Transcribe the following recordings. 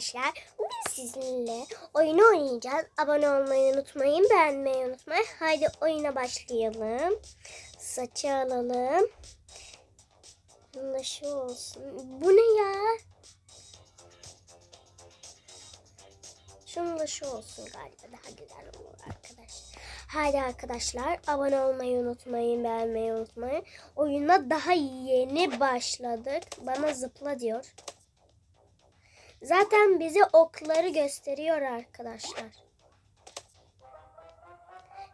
Arkadaşlar bugün sizinle oyun oynayacağız. Abone olmayı unutmayın, beğenmeyi unutmayın. Haydi oyuna başlayalım. Saçı alalım. Bunda şu olsun. Bu ne ya? Şunun da şu olsun galiba daha güzel olur arkadaşlar. Haydi arkadaşlar abone olmayı unutmayın, beğenmeyi unutmayın. Oyuna daha yeni başladık. Bana zıpla diyor. Zaten bize okları gösteriyor arkadaşlar.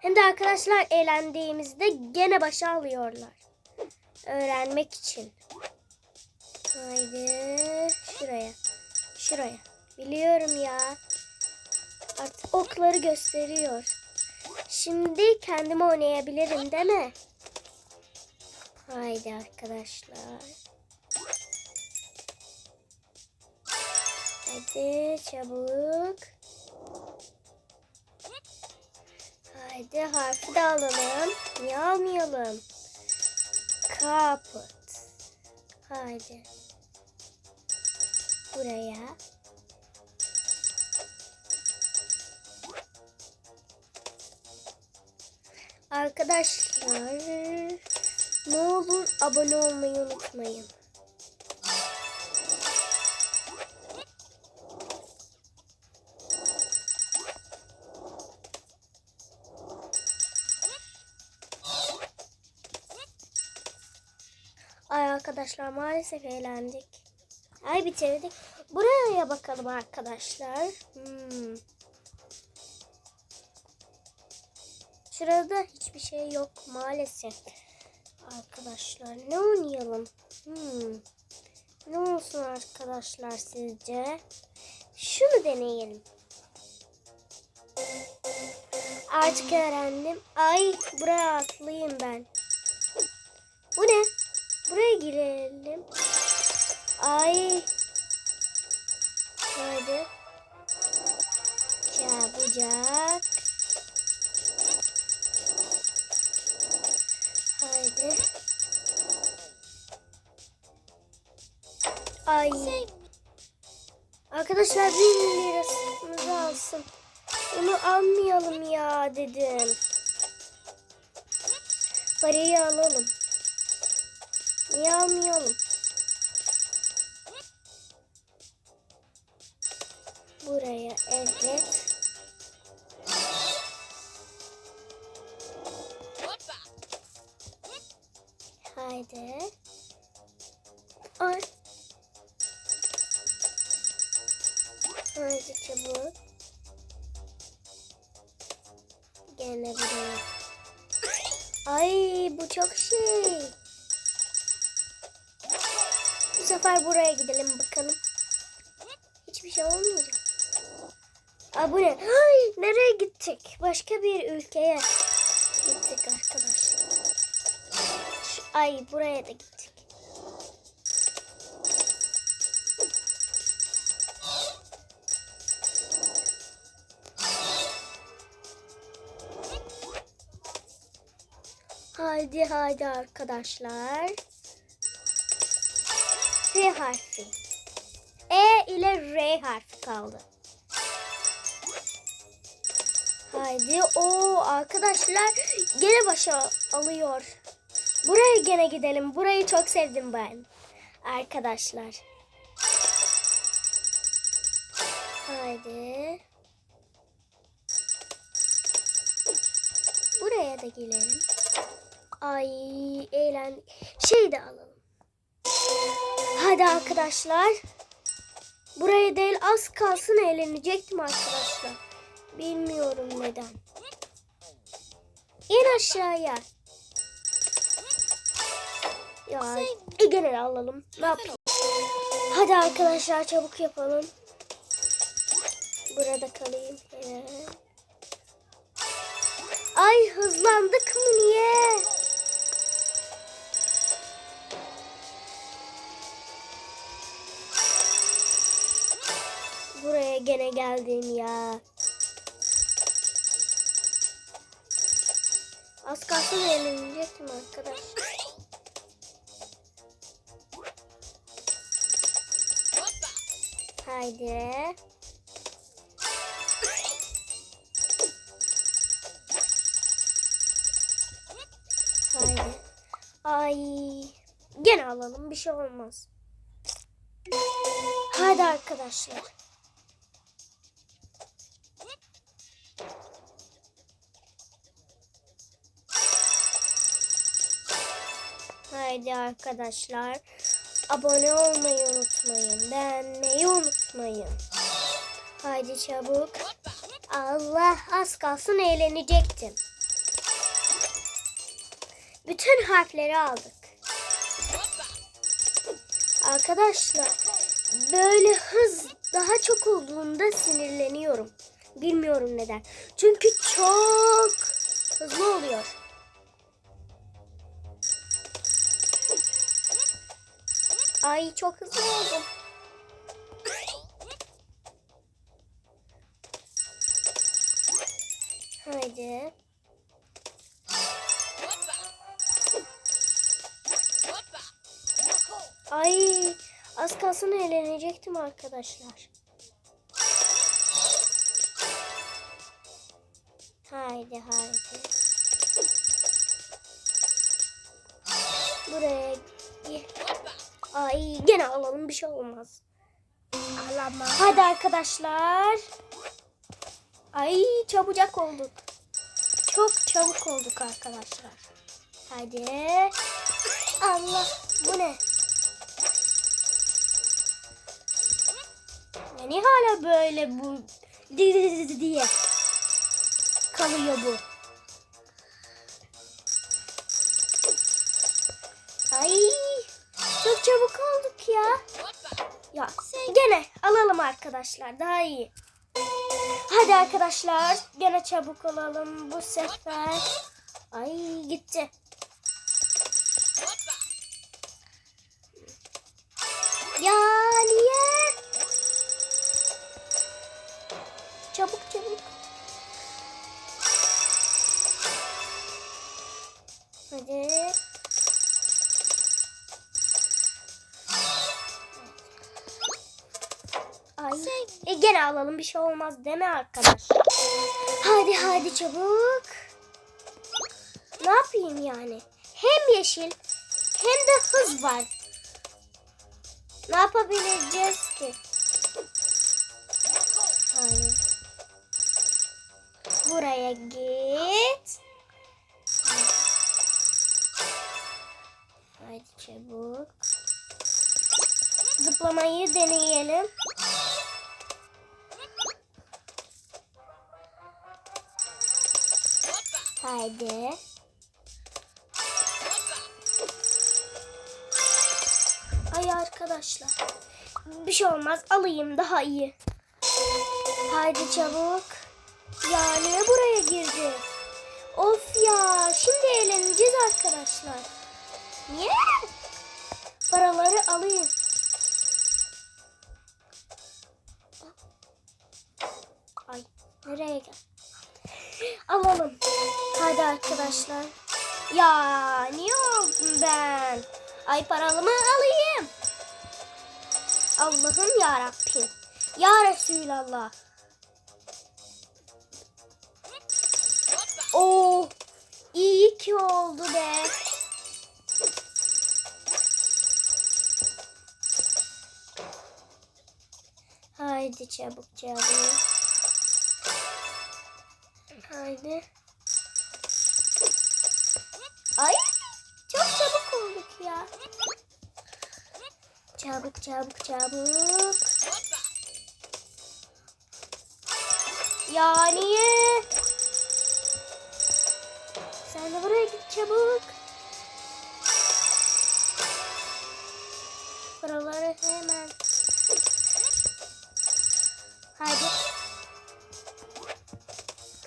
Hem de arkadaşlar eğlendiğimizde gene başa alıyorlar. Öğrenmek için. Haydi şuraya. Şuraya. Biliyorum ya. Artık okları gösteriyor. Şimdi kendimi oynayabilirim değil mi? Haydi arkadaşlar. Hadi çabuk. Haydi harfi de alalım. Niye almayalım? Kaput. Haydi. Buraya. Arkadaşlar ne olur abone olmayı unutmayın. Arkadaşlar maalesef eğlendik. Ay bitirdik. Buraya bakalım arkadaşlar. Hmm. Şurada hiçbir şey yok maalesef. Arkadaşlar ne oynayalım? Hmm. Ne olsun arkadaşlar sizce? Şunu deneyelim. Artık öğrendim. Ay buraya atlayayım ben. Bu ne? Buraya girelim. Ay. Haydi. Çabucak. Haydi. Ay. Arkadaşlar bin lirasını alsın. Onu almayalım ya dedim. Parayı alalım. Niye almayalım? Buraya evet. Haydi. Ay. Haydi çabuk. Gene buraya. Ay bu çok şey. Sefer buraya gidelim bakalım. Hiçbir şey olmayacak. Aa bu ne? Ay, nereye gittik? Başka bir ülkeye gittik arkadaşlar. Ay buraya da gittik. Haydi haydi arkadaşlar. R harfi. E ile R harfi kaldı. Haydi o arkadaşlar gene başa alıyor. Buraya gene gidelim. Burayı çok sevdim ben. Arkadaşlar. Haydi. Buraya da gelelim. Ay eğlen. Şey de alalım. Hadi arkadaşlar. Buraya değil az kalsın eğlenecektim arkadaşlar. Bilmiyorum neden. İn aşağıya. Ya e, gene de alalım. Ne yapayım? Hadi arkadaşlar çabuk yapalım. Burada kalayım. Evet. Ay hızlandık mı niye? Buraya gene geldim ya. Az kalsın eğlenecektim arkadaş. Haydi. Haydi. Ay. Gene alalım bir şey olmaz. Hadi arkadaşlar. Haydi arkadaşlar. Abone olmayı unutmayın. Beğenmeyi unutmayın. Haydi çabuk. Allah az kalsın eğlenecektim. Bütün harfleri aldık. Arkadaşlar böyle hız daha çok olduğunda sinirleniyorum. Bilmiyorum neden. Çünkü çok hızlı oluyor. Ay çok hızlı oldum. Haydi. Ay az kalsın eğlenecektim arkadaşlar. Haydi haydi. Buraya. Gene alalım bir şey olmaz. Alama. Hadi arkadaşlar. Ay çabucak olduk. Çok çabuk olduk arkadaşlar. Hadi. Allah bu ne? Yani hala böyle bu di- di- di- diye kalıyor bu. Ay çok çabuk ya. Ya gene alalım arkadaşlar daha iyi. Hadi arkadaşlar gene çabuk olalım bu sefer. Ay gitti. Ya niye? Çabuk çabuk. Hadi. Ay. E, gene alalım bir şey olmaz deme arkadaş. Hadi hadi çabuk. Ne yapayım yani? Hem yeşil hem de hız var. Ne yapabileceğiz ki? Hayır. Buraya git. Haydi çabuk. Zıplamayı deneyelim. Haydi. Ay arkadaşlar. Bir şey olmaz. Alayım daha iyi. Haydi çabuk. Ya niye buraya girdi? Of ya. Şimdi eğleneceğiz arkadaşlar. Niye? Paraları alayım. Nereye gel? Alalım. Hadi arkadaşlar. Ya niye oldum ben? Ay paramı alayım. Allah'ım ya Rabbim. Ya Resulallah. Oo, iyi ki oldu be. Haydi çabuk çabuk. Haydi. Ay çok çabuk olduk ya. Çabuk çabuk çabuk. Ya niye? Sen de buraya git çabuk. Buraları hemen. Hadi.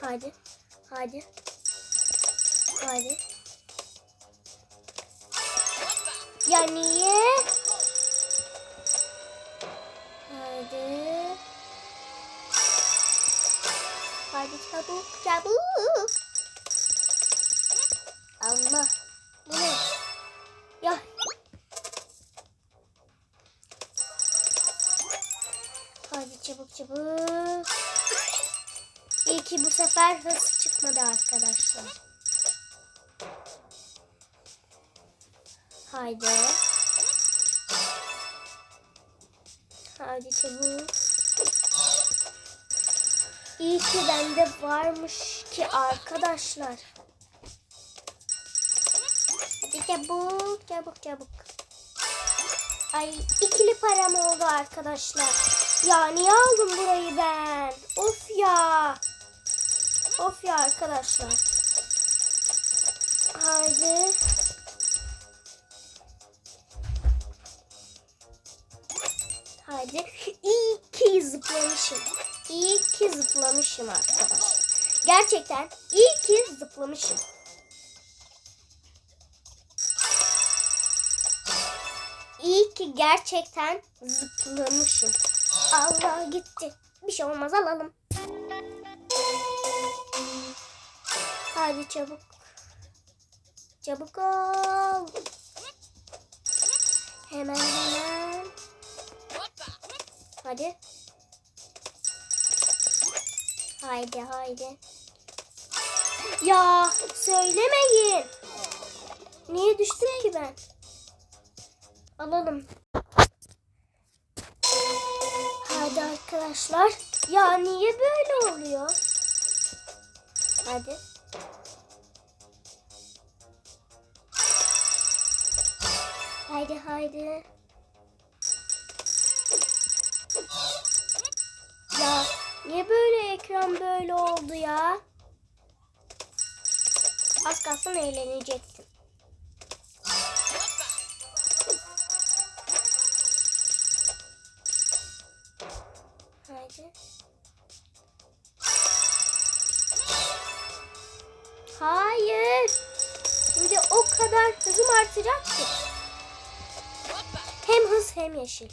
Hadi. Hadi. Hadi. Ya niye? Hadi. Hadi çabuk çabuk. Allah. Bu ne? Ya. Hadi çabuk çabuk. Ki bu sefer hız çıkmadı arkadaşlar. Haydi. Haydi çabuk. İyi ki bende varmış ki arkadaşlar. Hadi çabuk çabuk çabuk. Ay ikili param oldu arkadaşlar. Ya niye aldım burayı ben? Of ya. Of ya arkadaşlar. Haydi. Haydi. İyi ki zıplamışım. İyi ki zıplamışım arkadaşlar. Gerçekten iyi ki zıplamışım. İyi ki gerçekten zıplamışım. Allah gitti. Bir şey olmaz alalım. Hadi çabuk. Çabuk ol. Hemen hemen. Hadi. Haydi haydi. Ya söylemeyin. Niye düştüm ki ben? Alalım. Hadi arkadaşlar. Ya niye böyle oluyor? Hadi. Haydi haydi. Ya niye böyle ekran böyle oldu ya? Az kalsın eğlenecektim. Artacak ki. Hem hız hem yeşil.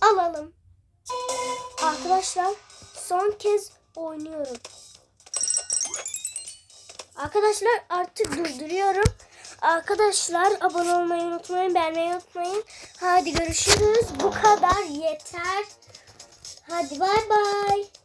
Alalım. Arkadaşlar son kez oynuyorum. Arkadaşlar artık durduruyorum. Arkadaşlar abone olmayı unutmayın, beğenmeyi unutmayın. Hadi görüşürüz. Bu kadar yeter. Hadi bay bay.